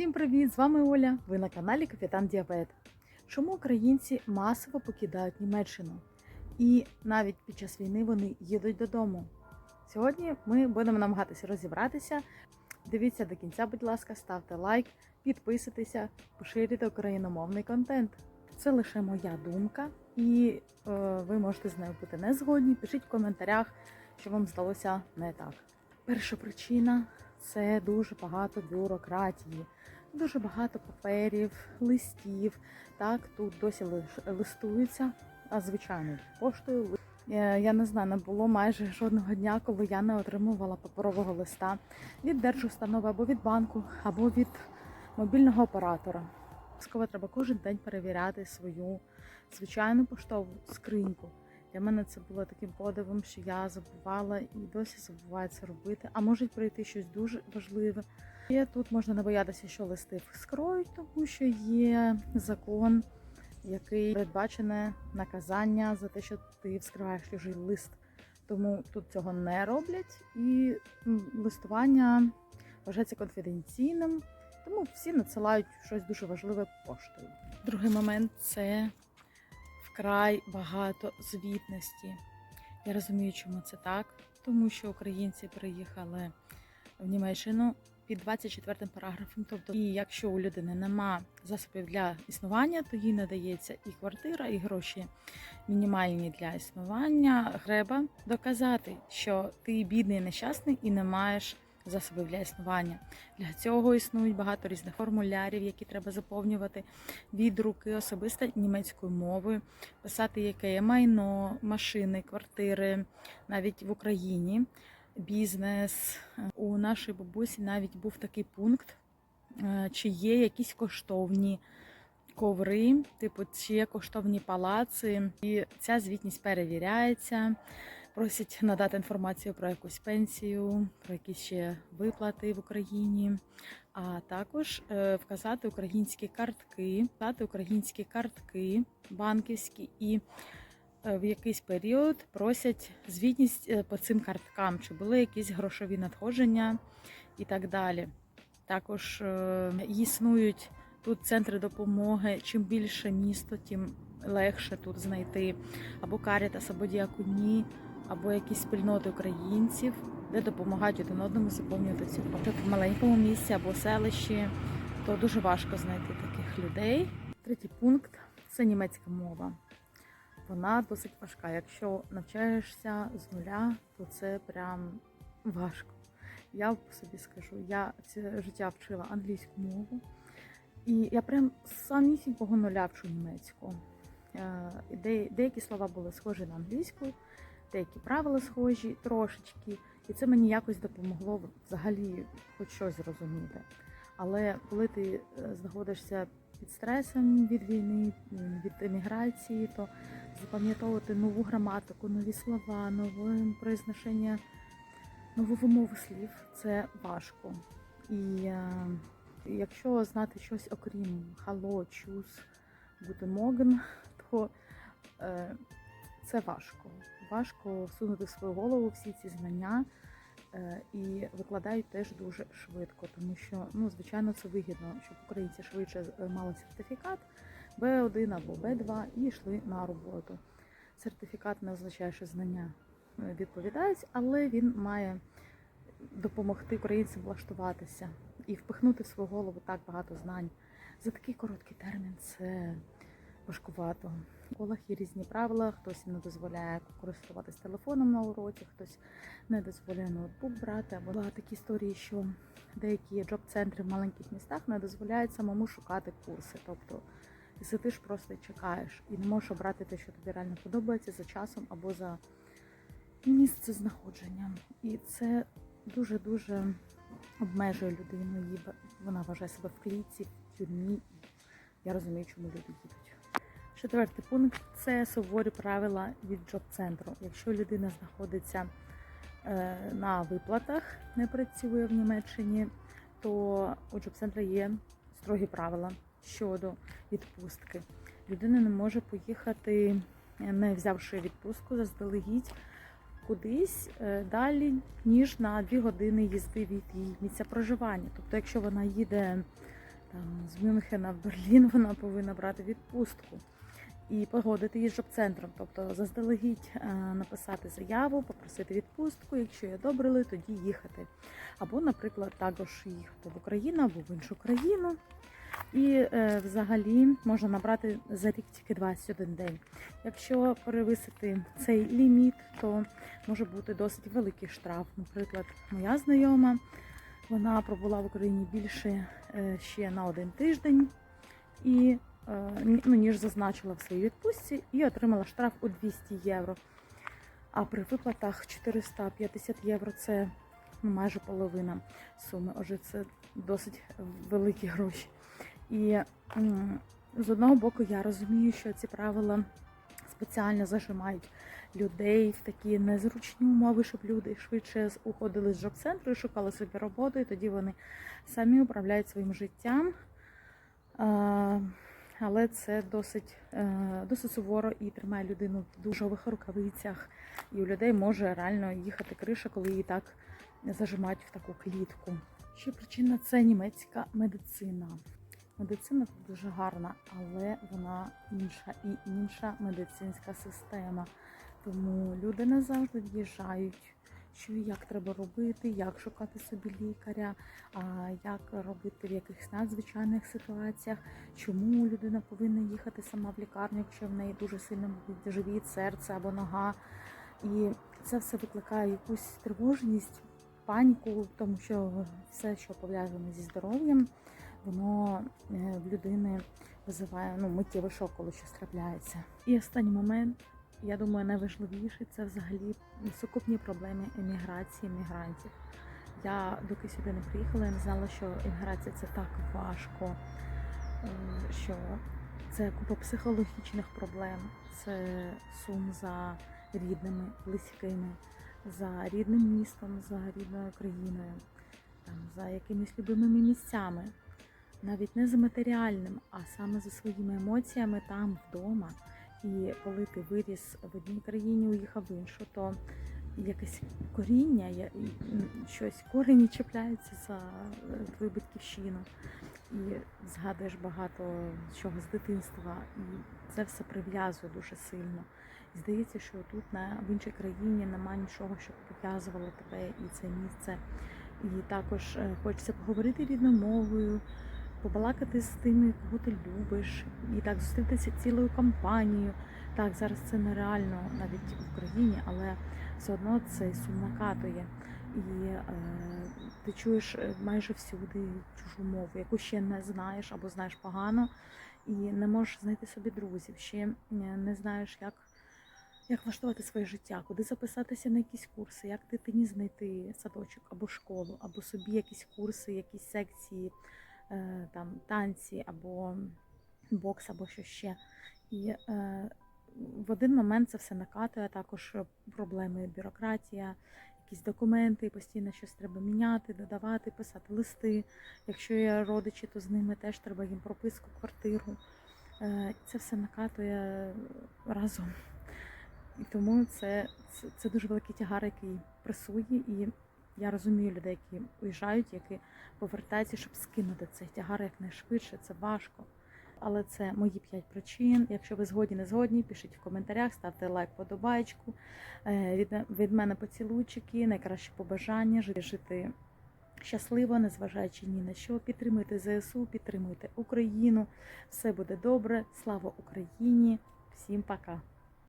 Всім привіт! З вами Оля. Ви на каналі Капітан Діабет. Чому українці масово покидають Німеччину? І навіть під час війни вони їдуть додому. Сьогодні ми будемо намагатися розібратися. Дивіться до кінця, будь ласка, ставте лайк, підписуйтеся, поширюйте україномовний контент. Це лише моя думка, і е, ви можете з нею бути не згодні. Пишіть в коментарях, що вам здалося не так. Перша причина це дуже багато бюрократії, дуже багато паперів, листів. Так, тут досі листуються, а звичайно, поштою. Е, Я не знаю, не було майже жодного дня, коли я не отримувала паперового листа від держустанови або від банку, або від мобільного оператора. Обов'язково треба кожен день перевіряти свою звичайну поштову скриньку. Для мене це було таким подивом, що я забувала і досі забуваю це робити. А може прийти щось дуже важливе. І тут можна не боятися, що листи вскроють, тому що є закон, який передбачене наказання за те, що ти вскриваєш чужий лист. Тому тут цього не роблять, і листування вважається конфіденційним, тому всі надсилають щось дуже важливе поштою. Другий момент це вкрай багато звітності. Я розумію, чому це так, тому що українці приїхали в Німеччину під 24 параграфом. Тобто, і якщо у людини нема засобів для існування, то їй надається і квартира, і гроші мінімальні для існування. Треба доказати, що ти бідний, нещасний і не маєш засобів для існування. Для цього існують багато різних формулярів, які треба заповнювати від руки особисто німецькою мовою, писати, яке майно, машини, квартири, навіть в Україні. Бізнес у нашої бабусі навіть був такий пункт, е, чи є якісь коштовні коври, типу, чи є коштовні палаци. І ця звітність перевіряється. Просять надати інформацію про якусь пенсію, про якісь ще виплати в Україні, а також е, вказати українські картки, вказати українські картки банківські і е, в якийсь період просять звітність е, по цим карткам, чи були якісь грошові надходження і так далі. Також існують тут центри допомоги. Чим більше місто, тим легше тут знайти або карітас, або діаконі, або якісь спільноти українців, де допомагають один одному заповнювати цю форму. в маленькому місці або селищі, то дуже важко знайти таких людей. Третій пункт це німецька мова. Вона досить важка. Якщо навчаєшся з нуля, то це прям важко. Я по собі скажу, я це життя вчила англійську мову, і я прям самісінького нуля вчу німецьку. Е, де- Деякі слова були схожі на англійську, деякі правила схожі трошечки, і це мені якось допомогло взагалі хоч щось зрозуміти. Але коли ти е, знаходишся під стресом від війни, від еміграції, то запам'ятовувати нову граматику, нові слова, нове произношення, нову вимову слів це важко. І е, якщо знати щось окрім «Hallo», «Tschüss», «Guten Morgen», то е, це важко. Важко всунути в свою голову всі ці знання. Е, І викладають теж дуже швидко, тому що ну звичайно це вигідно, щоб українці швидше е, мали сертифікат Б1 або Б2 і йшли на роботу. Сертифікат не означає, що знання е, відповідають, але він має допомогти українцям влаштуватися і впихнути в свою голову так багато знань за такий короткий термін. Це важкувато. Школах є різні правила, хтось не дозволяє користуватись телефоном на уроці, хтось не дозволяє ноутбук брати. Або була такі історії, що деякі джоб-центри в маленьких містах не дозволяють самому шукати курси. Тобто сидиш просто чекаєш, і не можеш обрати те, що тобі реально подобається за часом або за місце знаходження. І це дуже-дуже обмежує людину. Ба- Вона вважає себе в клітці, в тюрмі. Я розумію, чому люди їдуть. Четвертий пункт це суворі правила від джоб-центру. Якщо людина знаходиться е, на виплатах, не працює в Німеччині, то у джоб-центру є строгі правила щодо відпустки. Людина не може поїхати, не взявши відпустку заздалегідь кудись е, далі, ніж на 2 години їзди від її місця проживання. Тобто, якщо вона їде там, з Мюнхена в Берлін, вона повинна брати відпустку і погодити її з жоб-центром. Тобто заздалегідь е, написати заяву, попросити відпустку, якщо є добрили, тоді їхати. Або, наприклад, також їхати в Україну або в іншу країну. І е, взагалі можна набрати за рік тільки 21 день. Якщо перевисити цей ліміт, то може бути досить великий штраф. Наприклад, моя знайома вона пробула в Україні більше е, ще на один тиждень і ну, ніж зазначила в своїй відпустці, і отримала штраф у 200 євро. А при виплатах 450 євро це ну, майже половина суми. Отже, це досить великі гроші. І з одного боку я розумію, що ці правила спеціально зажимають людей в такі незручні умови, щоб люди швидше уходили з джоб-центру і шукали собі роботу, і тоді вони самі управляють своїм життям. Але це досить, е, досить суворо і тримає людину в дужових рукавицях. І у людей може реально їхати криша, коли її так зажимають в таку клітку. Ще причина це німецька медицина. Медицина тут дуже гарна, але вона інша і інша медицинська система. Тому люди не завжди в'їжджають, що як треба робити, як шукати собі лікаря, як робити в якихось надзвичайних ситуаціях, чому людина повинна їхати сама в лікарню, якщо в неї дуже сильно болить живіт, серце або нога. І це все викликає якусь тривожність, паніку, тому що все, що пов'язане зі здоров'ям, воно е, в людини визиває ну, миттєвий шок, коли щось трапляється. І останній момент, я думаю, найважливіший це взагалі сукупні проблеми еміграції мігрантів. Я доки сюди не приїхала, я не знала, що еміграція це так важко, е, що це купа психологічних проблем, це сум за рідними, близькими, за рідним містом, за рідною країною, там, за якимись любимими місцями. Навіть не за матеріальним, а саме за своїми емоціями там вдома. І коли ти виріс в одній країні, уїхав в іншу, то якесь коріння, щось корені чіпляються за е, твою батьківщину. І згадуєш багато чого з дитинства, і це все прив'язує дуже сильно. І здається, що тут на в іншій країні немає нічого, що пов'язувало тебе і це місце. І також е, хочеться поговорити рідною мовою, побалакати з тими, кого ти любиш, і так зустрітися цілою компанією. Так, зараз це нереально навіть в Україні, але все одно цей сум накатує. І е, ти чуєш е, майже всюди чужу мову, яку ще не знаєш або знаєш погано, і не можеш знайти собі друзів, ще е, не знаєш, як, як влаштувати своє життя, куди записатися на якісь курси, як дитині знайти садочок або школу, або собі якісь курси, якісь секції, там танці або бокс, або що ще. І е, в один момент це все накатує, також проблеми бюрократія, якісь документи, постійно щось треба міняти, додавати, писати листи. Якщо є родичі, то з ними теж треба їм прописку, квартиру. Е, Це все накатує разом. І тому це, це, це дуже великий тягар, який пресує. І я розумію людей, які уїжджають, які повертаються, щоб скинути цей тягар якнайшвидше. Це важко. Але це мої п'ять причин. Якщо ви згодні, не згодні, пишіть в коментарях, ставте лайк, подобайку. Е, Від, від мене поцілуйчики, найкраще побажання жити щасливо, незважаючи ні на що. Підтримуйте ЗСУ, підтримуйте Україну. Все буде добре. Слава Україні! Всім пока!